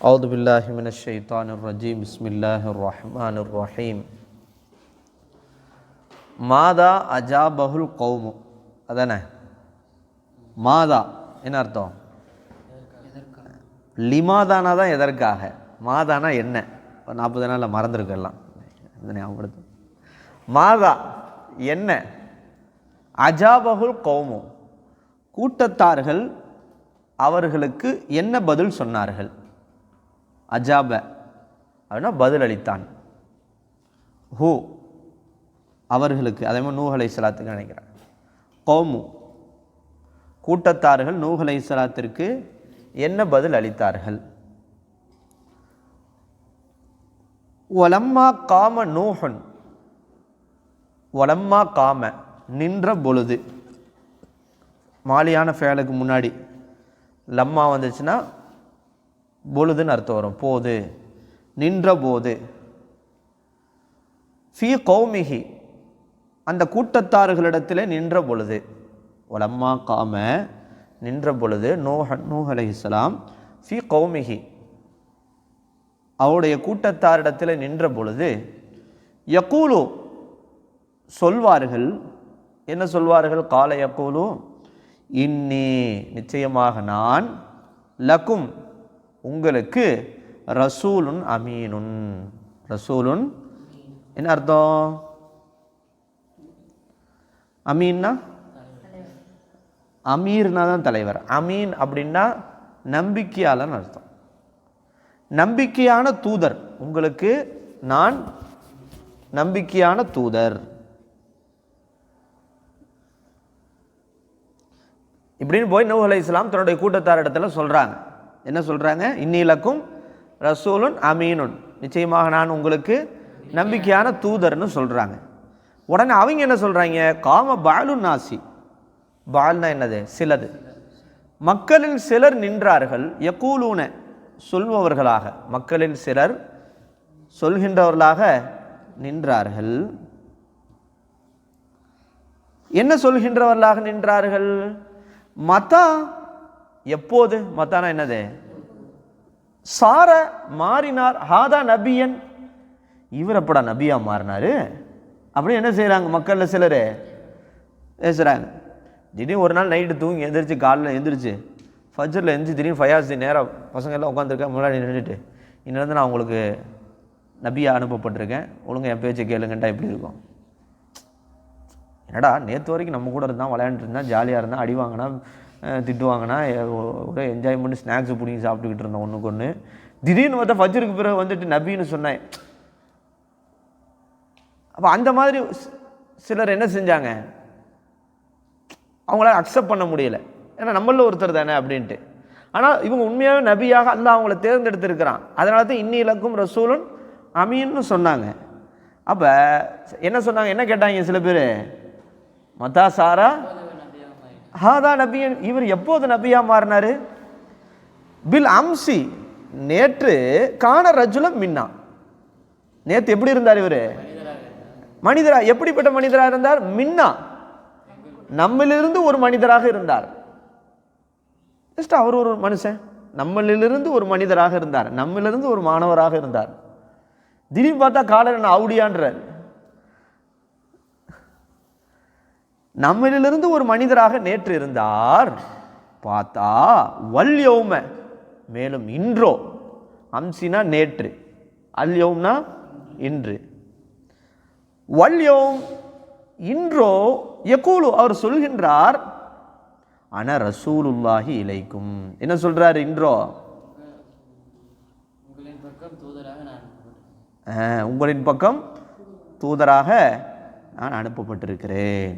أعوذ بالله من الشيطان الرجيم بسم الله الرحمن الرحيم மாதா அஜாபகுல் கௌமு அதானே மாதா என்ன அர்த்தம் லிமாதானா தான் எதற்காக மாதானா என்ன ஒரு நாற்பது நாளில் மறந்துருக்கலாம் இந்த ஞாபகப்படுத்து மாதா என்ன அஜாபகுல் கௌமு கூட்டத்தார்கள் அவர்களுக்கு என்ன பதில் சொன்னார்கள் அஜாப. அப்படின்னா பதில் அளித்தான் ஹூ அவர்களுக்கு அதே மாதிரி நூஹலை சலாத்துக்கு நினைக்கிறேன் கோமு கூட்டத்தார்கள் நூஹலை சலாத்திற்கு என்ன பதில் அளித்தார்கள்? ஒலம்மா காம நூஹன். ஒலம்மா காம. நின்ற பொழுது மாலியான ஃபேலுக்கு முன்னாடி லம்மா வந்துச்சுன்னா பொழுதுன்னு அர்த்தம் வரும். போது நின்ற போது. ஃபி கௌமிகி அந்த கூட்டத்தார்களிடத்தில் நின்ற பொழுது. ஒலம்மா காம நின்ற பொழுது நூஹ நூஹ் இஸ்லாம் ஃபி கௌமிகி அவருடைய கூட்டத்தாரிடத்தில் நின்ற பொழுது யக்கூலு சொல்வார்கள். என்ன சொல்வார்கள்? கால யக்கூலு இன்னி நிச்சயமாக நான் லக்கும். உங்களுக்கு ரசூலுன் அமீனுன். ரசூலுன் என்ன அர்த்தம்? அமீன்னா? அமீர்னா தான் தலைவர். அமீன் அப்படின்னா நம்பிக்கையாளன் அர்த்தம். நம்பிக்கையான தூதர். உங்களுக்கு நான் நம்பிக்கையான தூதர். இப்படின்னு போய் நூஹ் அலை இஸ்லாம் தன்னுடைய கூட்டத்தார் இடத்துல சொல்கிறாங்க என்ன சொல்கிறாங்க இன்னிலக்கும் ரசூலுன் அமீனுன். நிச்சயமாக நான் உங்களுக்கு நம்பிக்கையான தூதர்னு சொல்கிறாங்க உடனே அவங்க என்ன சொல்கிறாங்க காம பாலு நாசி. பால்னா என்னது? சிலது. மக்களில் சிலர் நின்றார்கள். எக்கூலூன சொல்பவர்களாக. மக்களில் சிலர் சொல்கின்றவர்களாக நின்றார்கள். என்ன சொல்கின்றவர்களாக நின்றார்கள்? மதா எப்போது? மத்தானா என்னது? சார மாறினார் ஹாதா நபியன். இவர் அப்படா நபியா மாறினாரு? அப்படின்னு என்ன செய்கிறாங்க மக்களில் சிலர்? பேசுகிறாங்க திடீர்னு ஒரு நாள் நைட்டு தூங்கி எந்திரிச்சு காலில் எந்திரிச்சு ஃபஜரில் எந்திரிச்சு திடீர்னு ஃபயாஸ் நேராக பசங்க எல்லாம் உட்காந்துருக்கேன் முன்னாடி நின்றுட்டு இன்னிலேருந்து நான் உங்களுக்கு நபியா அனுப்பப்பட்டிருக்கேன். ஒழுங்கா என் பேச்சை கேளுங்கண்டா எப்படி இருக்கும். என்னடா நேற்று வரைக்கும் நம்ம கூட இருந்தான் விளையாண்டுருந்தான் ஜாலியாக இருந்தான் அடி வாங்கினா திட்டுவாங்கன்னா திட்டு ஒரே ஸ்நாக்ஸ் பிடிங்கி சாப்பிட்டுக்கிட்டு இருந்தோம் ஒன்றுக்கு ஒன்று திடீர்னு பார்த்தா ஃபஜருக்கு பிறகு வந்துட்டு நபின்னு சொன்னேன். அப்போ அந்த மாதிரி சிலர் என்ன செஞ்சாங்க? அவங்களால அக்செப்ட் பண்ண முடியல. ஏன்னா நம்மளில் ஒருத்தர் தானே அப்படின்ட்டு. ஆனால் இவங்க உண்மையாகவே நபியாக அந்த அவங்கள தேர்ந்தெடுத்திருக்கிறான். அதனால தான் இன்னி இலக்கும் ரசூலும் அமீன்னு சொன்னாங்க. அப்போ என்ன சொன்னாங்க? என்ன கேட்டாங்க சில பேர்? மத்தா சாரா ஹாதா நபியன் இவர் எப்போது நபியா மாறினாரு? பில் அம்சி நேற்று காண ரஜுலம் மின்னா. நேற்று எப்படி இருந்தார் இவர்? மனிதரா எப்படிப்பட்ட மனிதராக இருந்தார்? மின்னா. நம்மளிலிருந்து ஒரு மனிதராக இருந்தார். ஜஸ்ட் அவர் ஒரு மனுஷன். நம்மளிலிருந்து ஒரு மனிதராக இருந்தார். நம்மளிலிருந்து ஒரு மாணவராக இருந்தார். திடீர்னு பார்த்தா காலர் என்ன அவுடியான்றார் நம்மளிலிருந்து ஒரு மனிதராக நேற்று இருந்தார். பார்த்தா வல்யோம மேலும் இன்றோ அம்சினா நேற்று அல்யோம்னா இன்று. வல்யோம் இன்றோ யகூலு அவர் சொல்கின்றார் அன ரசூலுல்லாஹி இலைக்கும். என்ன சொல்றாரு இன்றோ? உங்களின் பக்கம் தூதராக நான் அனுப்பப்பட்டிருக்கிறேன்.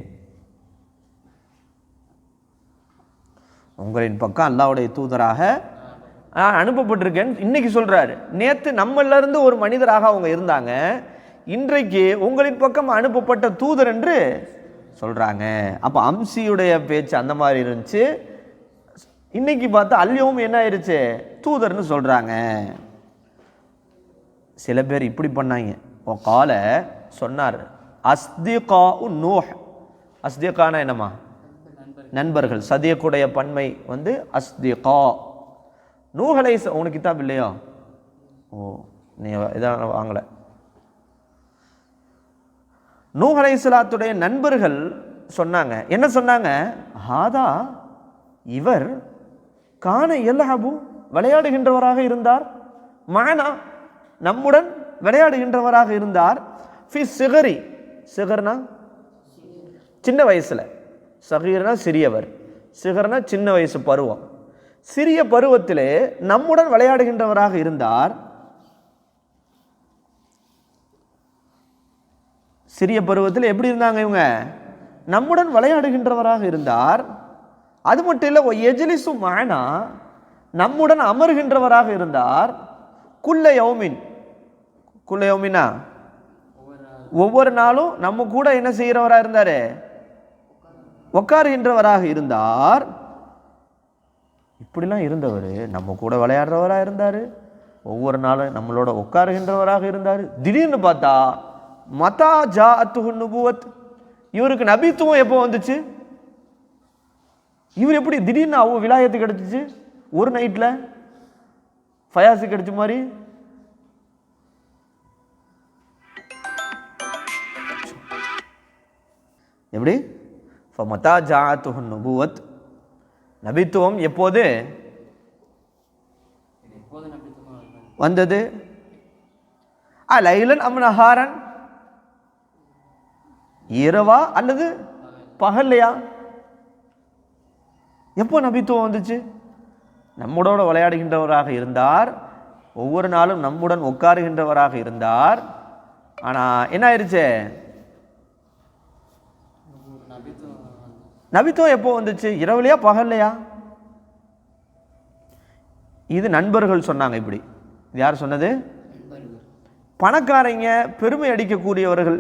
உங்களின் பக்கம் அல்லாவுடைய தூதராக அனுப்பப்பட்டிருக்கேன். இன்னைக்கு சொல்றாரு நேற்று நம்மளிருந்து ஒரு மனிதராக அவங்க இருந்தாங்க. இன்றைக்கு உங்களின் பக்கம் அனுப்பப்பட்ட தூதர் என்று சொல்றாங்க. அப்ப அம்சியுடைய பேச்சு அந்த மாதிரி இருந்துச்சு. இன்னைக்கு பார்த்தா அல்யவும் என்ன ஆயிடுச்சு தூதர்னு சொல்றாங்க. சில பேர் இப்படி பண்ணாங்க. ஓ கால சொன்னார் அஸ்திகா நூஹ். அஸ்திகானா என்னம்மா? நண்பர்கள் சதியக்குடைய பன்மை வந்து அஸ்திகா. நூகலை உனக்கு கிதாப் இல்லையா? ஓ நீ இதான் வாங்கலை. நூகலை இஸ்லாத்துடைய நண்பர்கள் சொன்னாங்க. என்ன சொன்னாங்க? ஹாதா இவர் காண எல்லஹபு விளையாடுகின்றவராக இருந்தார். மானா நம்முடன் விளையாடுகின்றவராக இருந்தார். ஃபி சிகரி. சிகர்னா? சின்ன வயசில். சகீர்னா சிறியவர் சிகர்னா சின்ன வயசு பருவம். சிறிய பருவத்திலே நம்முடன் விளையாடுகின்றவராக இருந்தார். சிறிய பருவத்தில் எப்படி இருந்தாங்க இவங்க? நம்முடன் விளையாடுகின்றவராக இருந்தார். அது மட்டும் இல்லை எஜிலிசு மானா நம்முடன் அமர்கின்றவராக இருந்தார். குல்ல யௌமின். குல்ல யௌமினா? ஒவ்வொரு நாளும் நம்ம கூட என்ன செய்கிறவராக இருந்தார்? உட்காருகின்றவராக இருந்தார். இப்படிலாம் இருந்தவர் நம்ம கூட விளையாடுறவராக இருந்தார். ஒவ்வொரு நாளும் நம்மளோட உட்காருகின்றவராக இருந்தார். திடீர்னு பார்த்தா மதா ஜா அத்துஹு நுபுவத் இவருக்கு நபித்துவம் எப்போ வந்துச்சு? இவர் எப்படி திடீர்னு அவ்வளோ விலாயத்து கிடச்சிச்சு? ஒரு நைட்டில் ஃபயாசு கிடச்ச மாதிரி. எப்படி? மதா ஜாத்துஹு நுபுவத் நபித்துவம் எப்போது? வந்தது? ஆ லைலன் அம் நஹாரன். இரவா அல்லது பகல்லையா? எப்போ நபித்துவம் வந்துச்சு? நம்முடோட விளையாடுகின்றவராக இருந்தார். ஒவ்வொரு நாளும் நம்முடன் உட்காருகின்றவராக இருந்தார். ஆனால் என்ன ஆயிடுச்சு ஒவ்வொரு நபித்துவம் வந்தது. நபித்துவம் எப்போ வந்துச்சு? இரவுலையா பகல்லையா? இது நண்பர்கள் சொன்னாங்க இப்படி. இது யார் சொன்னது? பணக்காரங்க பெருமை அடிக்கக்கூடியவர்கள்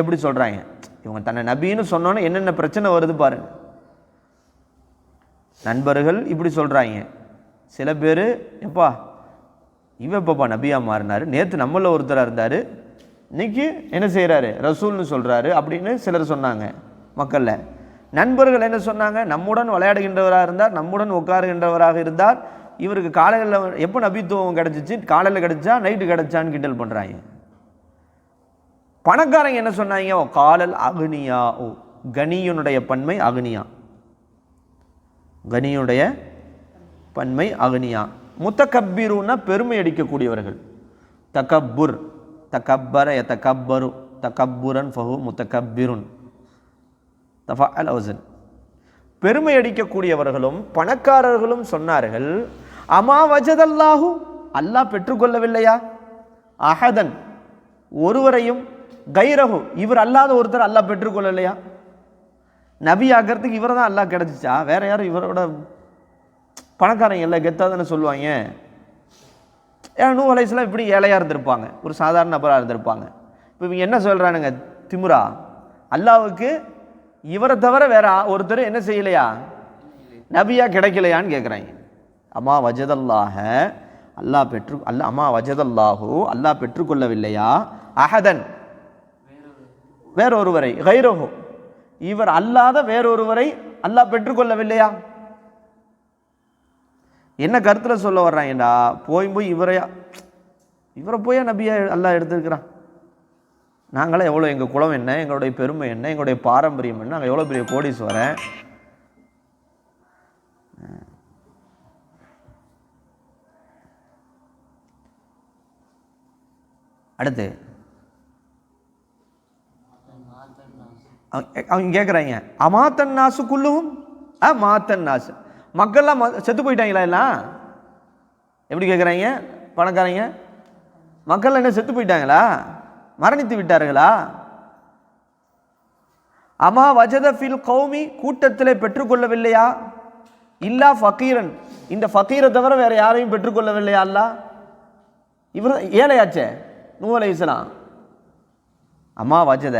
எப்படி சொல்கிறாங்க இவங்க தன்னை நபின்னு சொன்னோன்னே என்னென்ன பிரச்சனை வருது பாருங்க. நண்பர்கள் இப்படி சொல்கிறாங்க சில பேர் எப்பா இவன் எப்பப்பா நபியா மாறினார்? நேற்று நம்மள ஒருத்தராக இருந்தார். இன்னைக்கு என்ன செய்கிறாரு ரசூல்னு சொல்கிறாரு அப்படின்னு சிலர் சொன்னாங்க மக்களில். நண்பர்கள் என்ன சொன்னாங்க? நம்முடன் விளையாடுகின்றவராக இருந்தார் நம்முடன் உட்காருகின்றவராக இருந்தார். இவருக்கு காலையில் எப்போ நபித்துவம் கிடச்சிச்சு? காலையில் கிடச்சா நைட்டு கிடச்சான்னு கிண்டல் பண்ணுறாங்க பணக்காரங்க என்ன சொன்னாங்க? ஓ காலல் அகுனியா ஓ கனியனுடைய பன்மை அகுனியா. கனியுடைய பன்மை அகுனியா. முத்தக்கப்பீருன்னா பெருமை அடிக்கக்கூடியவர்கள். தகப்புர் தகப்பர தகப்பரு தக்கப்புரன் ஃபஹு முத்தகப்பிருன். தஃபா அல் அவுசன். பெருமை அடிக்கக்கூடியவர்களும் பணக்காரர்களும் சொன்னார்கள் அமா வஜதல்லாஹு? அல்லாஹ் பெற்றுக்கொள்ளவில்லையா? அஹதன் ஒருவரையும் கைரஹு இவர் அல்லாத ஒருத்தர் அல்லாஹ் பெற்றுக்கொள்ளலையா? நபி ஆக்கிறதுக்கு இவரை தான் அல்லாஹ் கிடச்சிச்சா? வேற யாரும் இவரோட பணக்காரங்க எல்லாம் கெத்தாக சொல்லுவாங்க. ஏன்னா நூ வலைஸ்லாம் இப்படி ஏழையாக இருந்திருப்பாங்க ஒரு சாதாரண நபராக இருந்திருப்பாங்க. இப்போ இவங்க என்ன சொல்கிறானுங்க திமுரா அல்லாவுக்கு இவரை தவிர வேற ஒருத்தர் என்ன செய்யலையா? நபியா கிடைக்கலையான்னு கேட்குறாங்க அம்மா வஜதல்லாஹ அல்லாஹ் பெற்று அல்ல அம்மா வஜதல்லாஹு அல்லாஹ் பெற்றுக்கொள்ளவில்லையா? அஹதன். வேறொருவரை கைரஹு. இவர் அல்லாத வேறொருவரை அல்லாஹ் பெற்றுக்கொள்ளவில்லையா? என்ன கருத்தில் சொல்ல வர்றாங்கடா? போய் போய் இவரையா இவரை போய் நபியா அல்லாஹ் எடுத்துருக்கிறான். நாங்களாம் எவ்வளோ எங்கள் குளம் என்ன எங்களுடைய பெருமை என்ன எங்களுடைய பாரம்பரியம் என்ன நாங்கள் எவ்வளோ பெரிய கோடீஸ்வரன்? அடுத்து. மாத்தன் அவங்க கேட்குறாங்க அமாத்தன் நாசு ஆ மாத்தன் நாசு மக்கள்லாம் ம- செத்து போயிட்டாங்களா எல்லாம்? எப்படி கேட்குறாங்க பணக்காரங்க? மக்கள் என்ன செத்து போயிட்டாங்களா? மரணித்து விட்டார்களா? அமா வஜத ஃபில் கௌமி கூட்டத்தில் பெற்றுக்கொள்ளவில்லையா? இல்லா ஃபக்கீரன் இந்த ஃபக்கீரை தவிர வேற யாரையும் பெற்றுக்கொள்ளவில்லையா அல்லா? இவர் ஏழையாச்சே? நூலை அலைஹிஸ்ஸலாம் அம்மா வஜத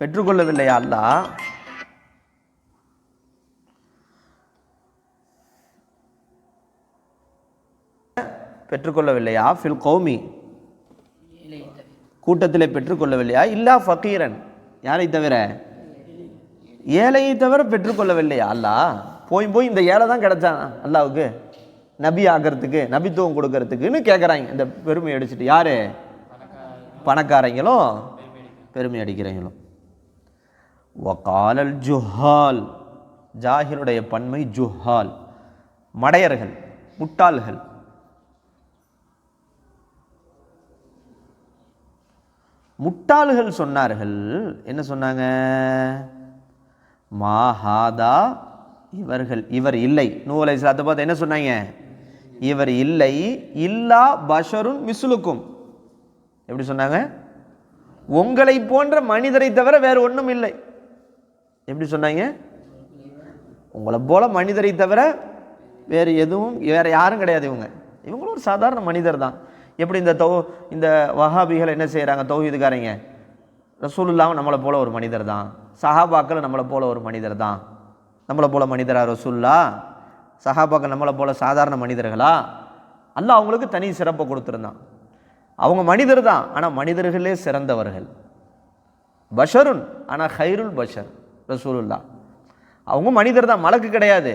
பெற்றுக்கொள்ளவில்லையா அல்லா? பெற்றுக்கொள்ளவில்லையா? ஃபில் கௌமி. கூட்டத்தில் பெற்றுக்கொள்ளவில்லையா? இல்லா ஃபக்கீரன் யாரை தவிர? ஏழையை தவிர பெற்றுக்கொள்ளவில்லையா? அல்லாஹ் போய் போய் இந்த ஏழை தான் கிடைச்சான் அல்லாவுக்கு? நபி ஆகிறதுக்கு நபித்துவம் கொடுக்கறதுக்குன்னு கேட்குறாங்க இந்த பெருமை அடிச்சுட்டு யார்? பணக்காரங்களும் பெருமை அடிக்கிறவங்களும். வகாலல் ஜுஹால் ஜாகிருடைய பன்மை ஜுஹால். மடையர்கள் முட்டாள்கள். முட்டாள்கள் சொன்னார்கள். என்ன சொன்னாங்க? மாஹாதா இவர்கள் இவர் இல்லை. நூலை சாத்த பார்த்து என்ன சொன்னாங்க? இவர் இல்லை. இல்லா பஷருன் மிசுலுக்கும் எப்படி சொன்னாங்க? உங்களை போன்ற மனிதரை தவிர வேறு ஒன்றும் இல்லை. எப்படி சொன்னாங்க? உங்களை போல மனிதரை தவிர வேறு எதுவும் வேறு யாரும் கிடையாது இவங்க. இவங்களும் ஒரு சாதாரண மனிதர் தான். எப்படி இந்த தௌ இந்த வஹாபிகள் என்ன செய்கிறாங்க தௌஹீதுக்காரங்க? ரசூலுல்லாவும் நம்மளை போல ஒரு மனிதர் தான். சஹாபாக்கள் நம்மளை போல ஒரு மனிதர் தான். நம்மளை போல மனிதரா ரசூல்லா சஹாபாக்கள் நம்மளை போல சாதாரண மனிதர்களா? அல்ல அவங்களுக்கு தனி சிறப்பை கொடுத்துருந்தான். அவங்க மனிதர் தான் ஆனால் மனிதர்களே சிறந்தவர்கள். பஷருன் ஆனால் ஹைருல் பஷர் ரசூலுல்லா. அவங்க மனிதர் தான் மலக்கு கிடையாது.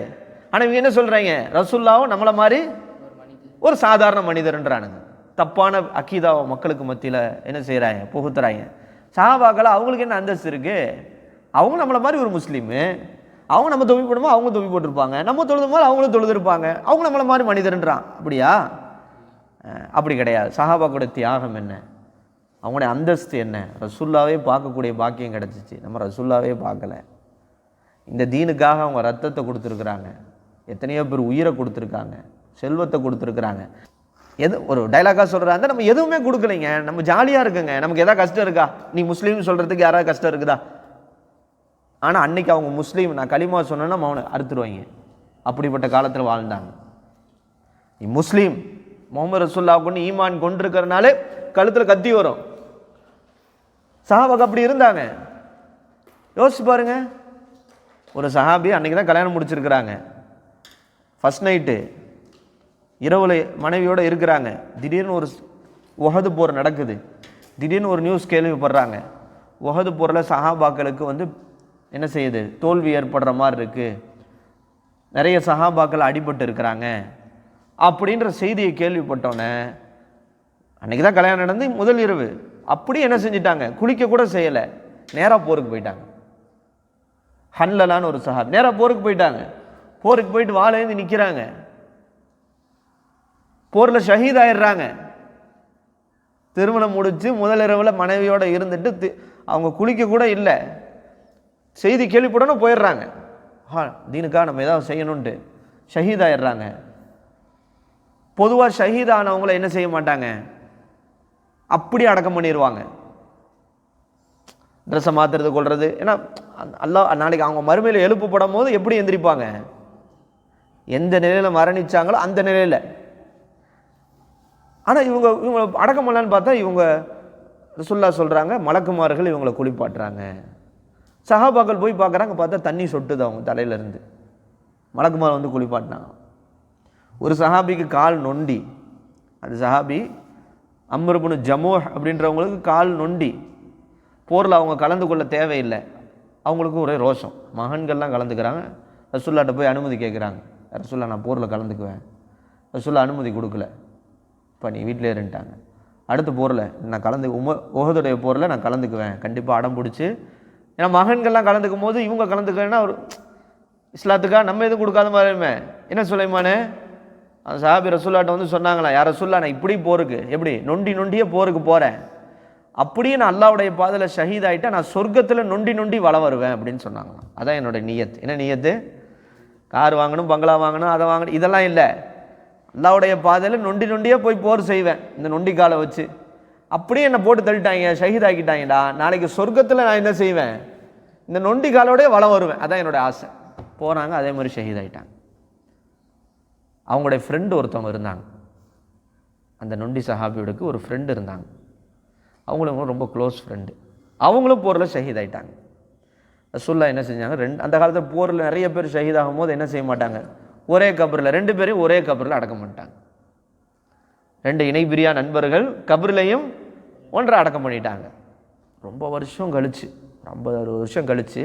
ஆனால் இவங்க என்ன சொல்கிறாங்க ரசூல்லாவும் நம்மளை மாதிரி ஒரு சாதாரண மனிதர்ன்றானுங்க. தப்பான அக்கீதாவை மக்களுக்கு மத்தியில் என்ன செய்கிறாங்க புகுத்துறாங்க. சஹாபாக்கள் அவங்களுக்கு என்ன அந்தஸ்து இருக்குது அவங்க நம்மளை மாதிரி ஒரு முஸ்லீமு. அவங்க நம்ம தொழில் போடுமோ அவங்க தொழில் போட்டிருப்பாங்க. நம்ம தொழுது போது அவங்களும் தொழுதுருப்பாங்க. அவங்க நம்மளை மாதிரி மனிதர்ன்றான். அப்படியா? அப்படி கிடையாது. சஹாபாக்கோட தியாகம் என்ன? அவங்களுடைய அந்தஸ்து என்ன? ரசுல்லாவே பார்க்கக்கூடிய பாக்கியம் கிடச்சிச்சு. நம்ம ரசுல்லாவே பார்க்கல. இந்த தீனுக்காக அவங்க ரத்தத்தை கொடுத்துருக்குறாங்க. எத்தனையோ பேர் உயிரை கொடுத்துருக்காங்க. செல்வத்தை கொடுத்துருக்குறாங்க. எது ஒரு டைலாக்காக சொல்கிறாங்க நம்ம எதுவுமே கொடுக்கலைங்க. நம்ம ஜாலியாக இருக்குங்க. நமக்கு எதாவது கஷ்டம் இருக்கா? நீ முஸ்லீம் சொல்கிறதுக்கு யாராவது கஷ்டம் இருக்குதா? ஆனால் அன்னைக்கு அவங்க முஸ்லீம் நான் களிமா சொன்னேன்னா அவனை அறுத்துருவாங்க. அப்படிப்பட்ட காலத்தில் வாழ்ந்தாங்க. நீ முஸ்லீம் முகமது ரசுல்லா கொண்டு ஈமான் கொண்டிருக்கிறனாலே கழுத்தில் கத்தி வரும். சஹாபாக்கு அப்படி இருந்தாங்க. யோசிச்சு பாருங்க. ஒரு சஹாபி அன்னைக்கு தான் கல்யாணம் முடிச்சிருக்கிறாங்க. ஃபஸ்ட் நைட்டு இரவில் மனைவியோடு இருக்கிறாங்க. திடீர்னு ஒரு உகது போர் நடக்குது. திடீர்னு ஒரு நியூஸ் கேள்விப்படுறாங்க. உகது போரில் சஹாபாக்களுக்கு வந்து என்ன செய்யுது? தோல்வி ஏற்படுற மாதிரி இருக்குது நிறைய சஹாபாக்கள் அடிபட்டு இருக்கிறாங்க. அப்படின்ற செய்தியை கேள்விப்பட்டோன்னே அன்றைக்கி தான் கல்யாணம் நடந்து முதல் இரவு. அப்படி என்ன செஞ்சிட்டாங்க? குளிக்க கூட செய்யலை. நேராக போருக்கு போயிட்டாங்க. ஹன்லலான்னு ஒரு சஹாப் நேராக போருக்கு போயிட்டாங்க. போருக்கு போயிட்டு வாழேந்து நிற்கிறாங்க போரில் ஷஹீத் ஆயிடுறாங்க. திருமணம் முடித்து முதலிரவில் மனைவியோடு இருந்துட்டு தி- அவங்க குளிக்க கூட இல்லை. செய்தி கேள்விப்படணும் போயிடுறாங்க. ஆ தீனுக்காக நம்ம ஏதாவது செய்யணுன்ட்டு ஷஹீத் ஆயிடுறாங்க. பொதுவாக ஷஹீத் ஆனவங்கள என்ன செய்ய மாட்டாங்க? அப்படி அடக்கம் பண்ணிடுவாங்க ட்ரெஸ்ஸை மாற்றுறது கொள்வது ஏன்னா அல்லா நாளைக்கு அவங்க மறுமையில் எழுப்பப்படும் போது எப்படி எந்திரிப்பாங்க? எந்த நிலையில் மரணிச்சாங்களோ அந்த நிலையில். ஆனால் இவங்க இவங்க அடக்கம் பண்ணலான்னு பார்த்தா இவங்க ரசுல்லா சொல்கிறாங்க மலக்குமார்கள் இவங்களை குளிப்பாட்டுறாங்க. சஹாபாக்கள் போய் பார்க்குறாங்க பார்த்தா தண்ணி சொட்டுது அவங்க தலையிலேருந்து. மலக்குமார் வந்து குளிப்பாட்டினாங்க. ஒரு சஹாபிக்கு கால் நொண்டி. அந்த சஹாபி அம்ருபுனு ஜமோ அப்படின்றவங்களுக்கு கால் நொண்டி. போரில் அவங்க கலந்து கொள்ள தேவையில்லை. அவங்களுக்கு ஒரே ரோஷம். மகன்கள்லாம் கலந்துக்கிறாங்க. ரசுல்லாட்ட போய் அனுமதி கேட்குறாங்க. ரசுல்லா நான் போரில் கலந்துக்குவேன். ரசுல்லா அனுமதி கொடுக்கல. பண்ணி வீட்டிலே இருந்துட்டாங்க. அடுத்த போரில் நான் கலந்து உம உகதுடைய போரில் நான் கலந்துக்குவேன். கண்டிப்பாக அடம் பிடிச்சி. ஏன்னா மகன்கள்லாம் கலந்துக்கும் போது இவங்க கலந்துக்கன்னா ஒரு இஸ்லாத்துக்கா? நம்ம எதுவும் கொடுக்காத மாதிரியுமே என்ன சுலைமானே? அந்த சாபி ரசூல்லாட்ட வந்து சொன்னாங்களா யார் ரசூல்லா நான் இப்படி போருக்கு. எப்படி? நொண்டி நொண்டியே போருக்கு போகிறேன் அப்படியே நான் அல்லாவுடைய பாதையில் ஷஹீத் ஆகிட்டா நான் சொர்க்கத்தில் நொண்டி நொண்டி வள வருவேன். அப்படின்னு சொன்னாங்களாம். அதான் என்னோட நியத். என்ன நியத்து? கார் வாங்கணும் பங்களா வாங்கணும் அதை வாங்கணும். இதெல்லாம் இல்லை. அல்லாவுடைய பாதையில் நொண்டி நொண்டியே போய் போர் செய்வேன் இந்த நொண்டி காலை வச்சு. அப்படியே என்னை போட்டு தள்ளிட்டாங்க ஷஹீத் ஆக்கிட்டாங்கடா நாளைக்கு சொர்க்கத்தில் நான் என்ன செய்வேன்? இந்த நொண்டி காலோடய வளம் வருவேன். அதான் என்னோட ஆசை. போகிறாங்க அதே மாதிரி ஷஹீத் ஆகிட்டாங்க அவங்களுடைய ஃப்ரெண்டு ஒருத்தவங்க இருந்தாங்க. அந்த நொண்டி சஹாபியோடுக்கு ஒரு ஃப்ரெண்டு இருந்தாங்க. அவங்களும் ரொம்ப க்ளோஸ் ஃப்ரெண்டு அவங்களும் போரில் ஷஹீத் ஆயிட்டாங்க ரசூல்லா என்ன செஞ்சாங்க? ரெண்டு அந்த காலத்தில் போரில் நிறைய பேர் ஷஹீத் ஆகும்போது என்ன செய்ய மாட்டாங்க? ஒரே கபரில் ரெண்டு பேரையும் ஒரே கபரில் அடக்கம் பண்ணிட்டாங்க. ரெண்டு இணைபிரியா நண்பர்கள் கபரிலையும் ஒன்றை அடக்கம் பண்ணிட்டாங்க. ரொம்ப வருஷம் கழிச்சு ஐம்பது அறுபது வருஷம் கழிச்சு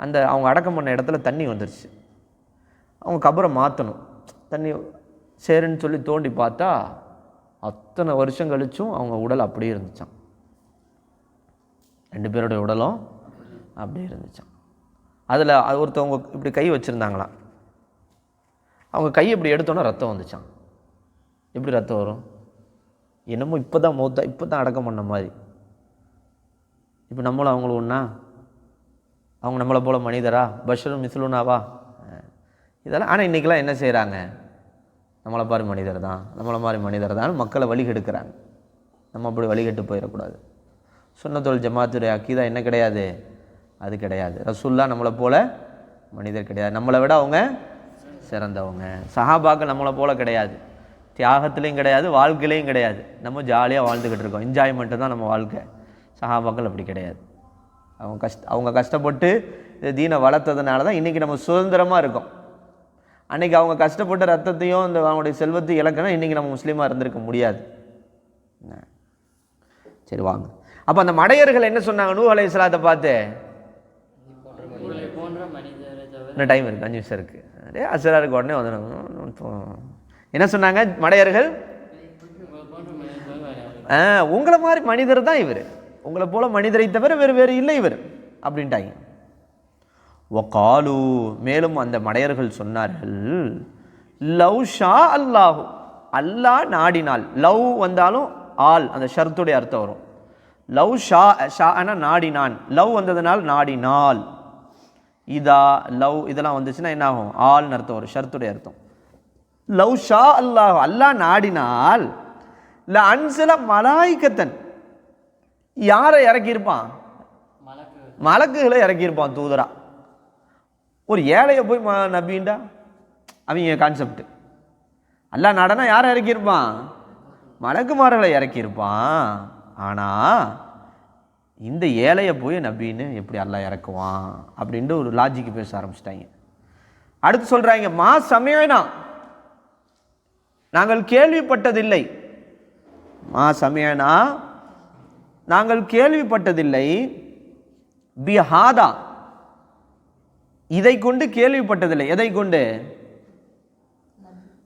அந்த அவங்க அடக்கம் பண்ண இடத்துல தண்ணி வந்துருச்சு. அவங்க கபரை மாற்றணும் தண்ணி சரின்னு சொல்லி தோண்டி பார்த்தா அத்தனை வருஷம் கழிச்சும் அவங்க உடல் அப்படியே இருந்துச்சான் ரெண்டு பேருடைய உடலும் அப்படியே இருந்துச்சான் அதில் ஒருத்தவங்க இப்படி கை வச்சுருந்தாங்களாம். அவங்க கை இப்படி எடுத்தோன்னே ரத்தம் வந்துச்சான் எப்படி ரத்தம் வரும்? என்னமோ இப்போ தான் மௌத்தா இப்போ தான் அடக்கம் பண்ண மாதிரி. இப்போ நம்மளும் அவங்களும் ஒன்றா அவங்க நம்மளை போல் மனிதரா? பஷரும் மிஸ்லுனாவா? இதெல்லாம் ஆனால் இன்றைக்கெலாம் என்ன செய்கிறாங்க நம்மளை மாதிரி மனிதர் தான். நம்மளை மாதிரி மனிதர் தான். மக்களை வழிகெடுக்கிறாங்க நம்ம அப்படி வழிகெட்டு போயிடக்கூடாது. சுண்ணத்தொழில் ஜமாத்துடைய அக்கீதா என்ன கிடையாது? அது கிடையாது. ரசுல்லா நம்மளை போல் மனிதர் கிடையாது. நம்மளை விட அவங்க சிறந்தவங்க. சஹாபாக்கள் நம்மளை போல கிடையாது. தியாகத்துலேயும் கிடையாது வாழ்க்கையிலையும் கிடையாது. நம்ம ஜாலியாக வாழ்ந்துக்கிட்டு இருக்கோம். என்ஜாய்மெண்ட்டு தான் நம்ம வாழ்க்கை. சஹாபாக்கள் அப்படி கிடையாது. அவங்க கஷ்ட அவங்க கஷ்டப்பட்டு இந்த தீனை வளர்த்ததுனால தான் இன்றைக்கி நம்ம சுதந்திரமாக இருக்கோம். அன்றைக்கி அவங்க கஷ்டப்பட்ட ரத்தத்தையும் இந்த அவங்களுடைய செல்வத்தையும் இழக்கணும் இன்றைக்கி நம்ம முஸ்லீமாக இருந்திருக்க முடியாது? சரி வாங்க. அப்போ அந்த மடையர்கள் என்ன சொன்னாங்க? நூ அலை இஸ்லாத்தை பார்த்து? இன்னும் டைம் இருக்குது அஞ்சு நிமிஷம் இருக்குது அதே அசராருக்கு உடனே வந்துடும் என்ன சொன்னாங்க? மடையர்கள்? உங்களை மாதிரி மனிதர் தான் இவர். உங்களை போல மனிதரை தவிர வேறு வேறு இல்லை இவர் அப்படின்ட்டாங்க. ஒகாலு மேலும் அந்த மடையர்கள் சொன்னார்கள் லவ் ஷா அல்லாஹு. அல்லாஹ் நாடினால். லவ் வந்தாலும் ஆல் அந்த ஷர்த்துடைய அர்த்தம் வரும். லவ் ஷா ஷா ஆனால் நாடினான். லவ் வந்ததுனால் நாடினால். இதா லவ் இதெல்லாம் வந்துச்சுன்னா என்ன ஆகும் ஆல்னு அர்த்தம் ஒரு ஷர்த்துடைய அர்த்தம். லவ் ஷா அல்லாஹ் அல்லாஹ் நாடினால் ல அன்சில மலாய்க்கத்தன். யாரை இறக்கியிருப்பான்? மலக்குகளை இறக்கியிருப்பான் தூதரா. ஒரு ஏழையை போய் ம நபின்டா? அவங்க கான்செப்ட் அல்லா நாடனா யாரை இறக்கியிருப்பான்? மலக்குமார்களை இறக்கியிருப்பான். ஆனால் இந்த ஏழையை போய் நபின்னு எப்படி அல்லாஹ் இறக்குவான் அப்படின்ட்டு ஒரு லாஜிக்கு பேச ஆரம்பிச்சிட்டாங்க. அடுத்து சொல்கிறாங்க மா சமயனா? நாங்கள் கேள்விப்பட்டதில்லை. மா சமயனா? நாங்கள் கேள்விப்பட்டதில்லை. பிஹாதா இதை கொண்டு கேள்விப்பட்டதில்லை. எதை கொண்டு?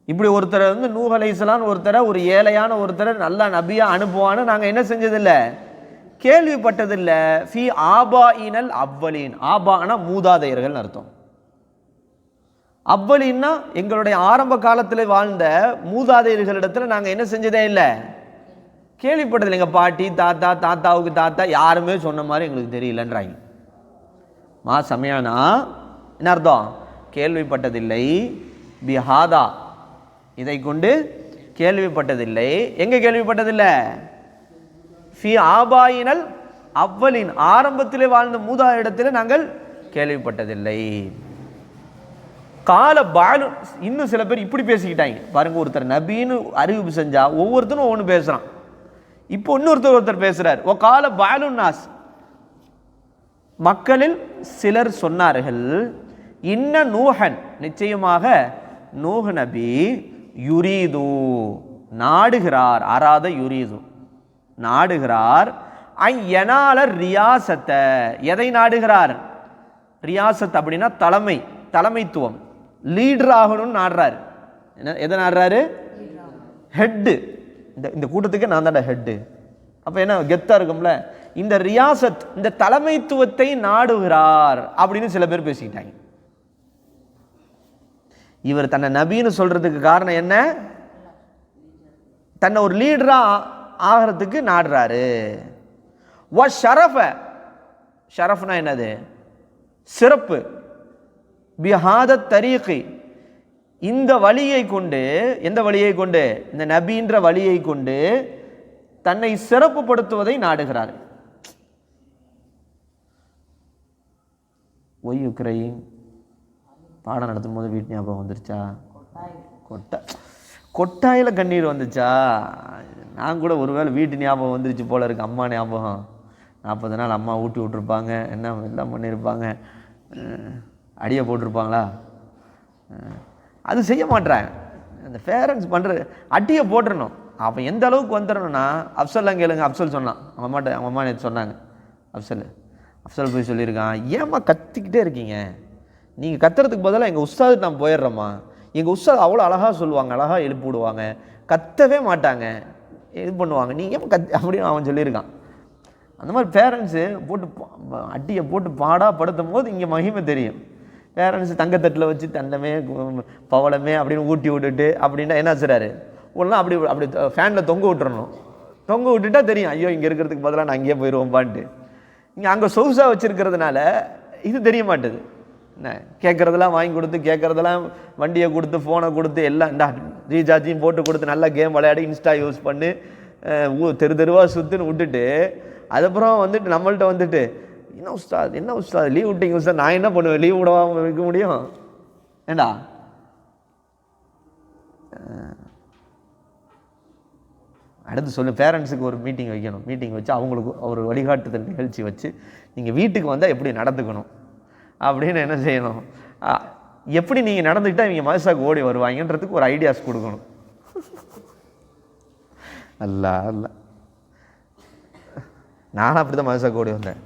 இப்படி ஒருத்தரை வந்து நூகலைசலான்னு ஒருத்தரை ஒரு ஏழையான ஒருத்தரை நல்லா நபியாக அனுப்புவான்னு நாங்கள் என்ன செஞ்சதில்லை. கேள்விப்பட்டதில்லை. ஃபி ஆபா இனல் அவ்வலீன். ஆபானா மூதாதையர்கள் அர்த்தம். அவ்வலின்னா எங்களுடைய ஆரம்ப காலத்தில் வாழ்ந்த மூதாதையர்களிடத்தில் நாங்கள் என்ன செஞ்சதே இல்லை. கேள்விப்பட்டதில்லை. எங்கள் பாட்டி தாத்தா தாத்தாவுக்கு தாத்தா யாருமே சொன்ன மாதிரி எங்களுக்கு தெரியலன்றாங்க. மா சமயானா என்ன அர்த்தம்? கேள்விப்பட்டதில்லை. பிஹாதா. இதை கொண்டு கேள்விப்பட்டதில்லை. எங்கே கேள்விப்பட்டதில்லை? ஃபி ஆபாயினல் அவ்வலின் ஆரம்பத்திலே வாழ்ந்த மூதா இடத்தில் நாங்கள் கேள்விப்பட்டதில்லை. கால பாலு இன்னும் சில பேர் இப்படி பேசிக்கிட்டாங்க. பாருங்க ஒருத்தர் நபின்னு அறிவிப்பு செஞ்சா ஒவ்வொருத்தரும் ஒவ்வொன்று பேசுகிறான் இப்போ இன்னொருத்தர் ஒருத்தர் பேசுகிறார் ஓ கால பாலு நாஸ். மக்களில் சிலர் சொன்னார்கள் இன்ன நூஹன். நிச்சயமாக நூஹ் நபி யுரீது நாடுகிறார் அராத யுரீது. நாடுகிறார். ஐ ரியாசத்தை. எதை நாடுகிறார்? ரியாசத் அப்படின்னா தலைமை தலைமைத்துவம். லீடர் ஆகணும்னு நாடுறாரு. என்ன எதை நாடுறாரு? ஹெட்டு இந்த இந்த கூட்டத்துக்கு நான் தான்டா ஹெட்டு அப்போ என்ன கெத்தாக இருக்கும்ல? இந்த ரியாசத் இந்த தலைமைத்துவத்தை நாடுகிறார் அப்படின்னு சில பேர் பேசிக்கிட்டாங்க. இவர் தன்னை நபின்னு சொல்கிறதுக்கு காரணம் என்ன? தன்னை ஒரு லீடராக ஆகிறதுக்கு நாடுறாரு. வ ஷரஃப ஷரஃப்னா என்னது? சிறப்பு. பிஹாத தரீகை. இந்த வழியை கொண்டு எந்த வழியை கொண்டு? இந்த நபின்ற வழியை கொண்டு தன்னை சிறப்புப்படுத்துவதை நாடுகிறார். ஒய் உக்ரைன் பாடம் நடத்தும் போது வீட்டு ஞாபகம் வந்துருச்சா? கொட்டா கொட்டாயில் கண்ணீர் வந்துச்சா? நான் கூட ஒருவேளை வீட்டு ஞாபகம் வந்துருச்சு போல் இருக்கு. அம்மா ஞாபகம். நாற்பது நாள் அம்மா ஊட்டி விட்ருப்பாங்க என்ன எல்லாம் பண்ணியிருப்பாங்க அடியை போட்டிருப்பாங்களா? அது செய்ய மாட்டேறாங்க அந்த பேரண்ட்ஸ் பண்ணுற அடியை போட்டுறணும். அப்போ எந்த அளவுக்கு வந்துடணும்னா அப்சல்லாம் கேளுங்க. அப்சல் சொன்னான். அவங்க அம்மாட்ட அவங்க அம்மா நேற்று சொன்னாங்க. அப்சல் அப்சல் போய் சொல்லியிருக்கான். ஏம்மா கத்திக்கிட்டே இருக்கீங்க? நீங்கள் கத்துறதுக்கு பதிலாக எங்கள் உஸ்தாது நான் போயிடுறோம்மா. எங்கள் உஸ்தாது அவ்வளோ அழகாக சொல்லுவாங்க. அழகாக எழுப்பி விடுவாங்க கத்தவே மாட்டாங்க. இது பண்ணுவாங்க. நீங்கள் ஏன் கத் அப்படின்னு அவன் சொல்லியிருக்கான். அந்த மாதிரி பேரண்ட்ஸு போட்டு பா- போட்டு பாடாக படுத்தும் போது இங்கே மகிமை தெரியும். பேரண்ட்ஸ் தங்கத்தட்டில் வச்சு தண்டமே பவளமே அப்படின்னு ஊட்டி விட்டுட்டு அப்படின்னா என்ன செய்கிறாரு ஒன்றா அப்படி அப்படி ஃபேனில் தொங்க விட்டுறணும். தொங்க விட்டுட்டா தெரியும் ஐயோ இங்கே இருக்கிறதுக்கு பதிலாக நான் அங்கேயே போயிடுவோம்பான்ட்டு இங்கே அங்கே சொகுசாக வச்சுருக்கிறதுனால இது தெரிய மாட்டுது. கேட்குறதெல்லாம் வாங்கி கொடுத்து கேட்குறதெல்லாம் வண்டியை கொடுத்து ஃபோனை கொடுத்து எல்லாம் இந்த ரீசார்ஜையும் போட்டு கொடுத்து நல்லா கேம் விளையாடி இன்ஸ்டா யூஸ் பண்ணி. தெரு தெருவாக சுற்றுன்னு விட்டுட்டு அதுக்கப்புறம் வந்துட்டு நம்மள்கிட்ட வந்துட்டு என்ன உஸ்தாத் என்ன உஸ்தாத் லீவ் விட்டீங்க உஸ்தாத் நான் என்ன பண்ணுவேன்? லீவ் விடாமல் இருக்க முடியும்? ஏண்டா? அடுத்து சொல்லு பேரண்ட்ஸுக்கு ஒரு மீட்டிங் வைக்கணும். மீட்டிங் வச்சு அவங்களுக்கு ஒரு வழிகாட்டுதல் நிகழ்ச்சி வச்சு நீங்கள் வீட்டுக்கு வந்தால் எப்படி நடந்துக்கணும்? அப்படின்னு என்ன செய்யணும்? எப்படி நீங்கள் நடந்துக்கிட்டால் இவங்க மதுசாக்கு ஓடி வருவாங்கன்றதுக்கு ஒரு ஐடியாஸ் கொடுக்கணும். அல்ல அல்ல. நானும் அப்படி தான் மதுசாக்கு ஓடி வந்தேன்.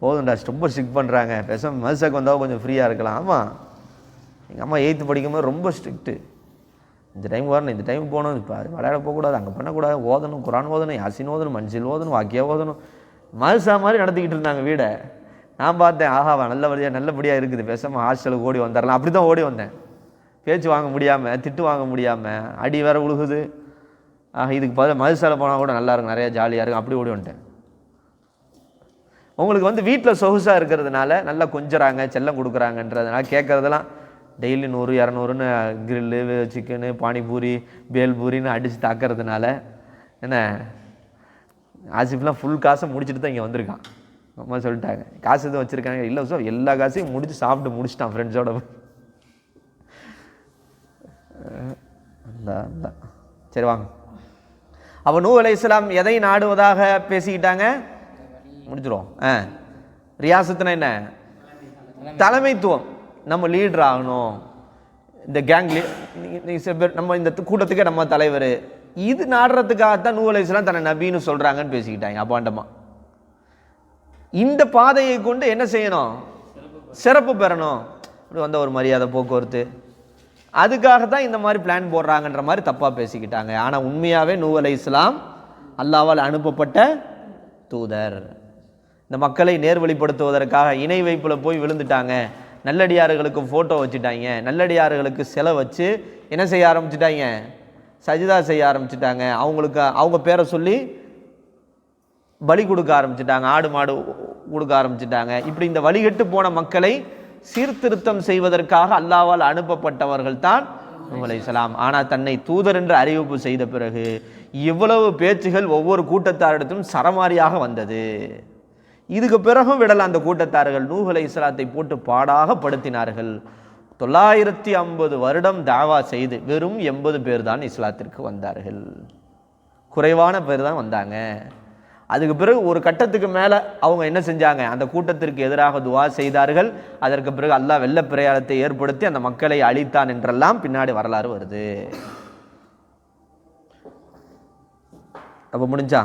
போதும்டா ரொம்ப ஸ்ட்ரிக் பண்ணுறாங்க பேசாமல் மதுசாக்கு வந்தால் கொஞ்சம் ஃப்ரீயாக இருக்கலாம். ஆமாம் எங்கள் அம்மா எயித்து படிக்கும்போது ரொம்ப ஸ்ட்ரிக்ட்டு இந்த டைம் வரணும் இந்த டைம் போகணும் இப்போ விளையாட போகக்கூடாது அங்கே பண்ணக்கூடாது. ஓதணும் குரான் ஓதணும் யாசின் ஓதணும் மஞ்சள் ஓதணும் வாக்கியா ஓதணும். மதுசா மாதிரி நடத்திக்கிட்டு இருந்தாங்க வீடை. நான் பார்த்தேன் ஆஹாவா நல்லபடியாக நல்லபடியாக இருக்குது பேசாமல் ஹாஸ்டலுக்கு ஓடி வந்துடலாம் அப்படி தான் ஓடி வந்தேன். பேச்சு வாங்க முடியாமல் திட்டு வாங்க முடியாமல் அடி வேற உழுகுது. ஆஹா இதுக்கு பதில் மதுசாலை போனால் கூட நல்லாயிருக்கும் நிறையா ஜாலியாக இருக்கும். அப்படி ஓடி வந்துட்டேன். உங்களுக்கு வந்து வீட்டில் சொகுசாக இருக்கிறதுனால நல்லா கொஞ்சறாங்க செல்லம் கொடுக்குறாங்கன்றதுனால கேட்குறதெல்லாம் டெய்லி நூறு இரநூறுன்னு கிரில்லு சிக்கனு பானிபூரி பேல்பூரின்னு அடித்து தாக்கிறதுனால என்ன ஆசிஃப்லாம் ஃபுல் காசை முடிச்சுட்டு தான் இங்கே வந்திருக்கான். அம்மா சொல்லிட்டாங்க. காசு எதுவும் வச்சுருக்காங்க? இல்லை சார் எல்லா காசையும் முடிச்சு சாப்பிட்டு முடிச்சிட்டான் ஃப்ரெண்ட்ஸோட அல்லா அல்லா சரி வாங்க. அப்போ நூ அலை இஸ்லாம் எதை நாடுவதாக பேசிக்கிட்டாங்க? முடிச்சிடுவோம் ஆ. ரியாசத்துனா என்ன? தலைமைத்துவம். நம்ம லீடர் ஆகணும். இந்த கேங்லி நீங்கள் சில பேர் நம்ம இந்த கூட்டத்துக்கே நம்ம தலைவர். இது நாடுறதுக்காகத்தான் நூ அலை இஸ்லாம் தன்னை நபின்னு சொல்கிறாங்கன்னு பேசிக்கிட்டாங்க அப்பாண்டமாக இந்த பாதையை கொண்டு என்ன செய்யணும்? சிறப்பு பெறணும். இப்படி வந்த ஒரு மரியாதை போக்குவரத்து. அதுக்காக தான் இந்த மாதிரி பிளான் போடுறாங்கன்ற மாதிரி தப்பாக பேசிக்கிட்டாங்க. ஆனால் உண்மையாகவே நூ அலை இஸ்லாம் அல்லாவால் அனுப்பப்பட்ட தூதர். இந்த மக்களை நேர்வழிப்படுத்துவதற்காக இணை வைப்பில் போய் விழுந்துட்டாங்க. நல்லடியார்களுக்கு ஃபோட்டோ வச்சுட்டாங்க. நல்லடியார்களுக்கு சிலை வச்சு என்ன செய்ய ஆரம்பிச்சிட்டாங்க? சஜிதா செய்ய ஆரம்பிச்சிட்டாங்க. அவங்களுக்கு அவங்க பேரை சொல்லி பலி கொடுக்க ஆரம்பிச்சிட்டாங்க ஆடு மாடு கொடுக்க ஆரம்பிச்சிட்டாங்க. இப்படி இந்த வழிகட்டு போன மக்களை சீர்திருத்தம் செய்வதற்காக அல்லாவால் அனுப்பப்பட்டவர்கள் தான் அலைஹிஸ்ஸலாம் ஆனால் தன்னை தூதர் என்று அறிவிப்பு செய்த பிறகு இவ்வளவு பேச்சுகள் ஒவ்வொரு கூட்டத்தாரிடத்தும் சரமாரியாக வந்தது. இதுக்கு பிறகும் விடல அந்த கூட்டத்தார்கள். நூகலை இஸ்லாத்தை போட்டு பாடாக படுத்தினார்கள். தொள்ளாயிரத்தி ஐம்பது வருடம் தாவா செய்து வெறும் எண்பது பேர் தான் இஸ்லாத்திற்கு வந்தார்கள். குறைவான பேர் தான் வந்தாங்க. அதுக்கு பிறகு ஒரு கட்டத்துக்கு மேலே அவங்க என்ன செஞ்சாங்க? அந்த கூட்டத்திற்கு எதிராக துவா செய்தார்கள். அதற்கு பிறகு அல்லாஹ் வெள்ள பிரயாணத்தை ஏற்படுத்தி அந்த மக்களை அழித்தான் என்றெல்லாம் பின்னாடி வரலாறு வருது. அப்போ முடிஞ்சா?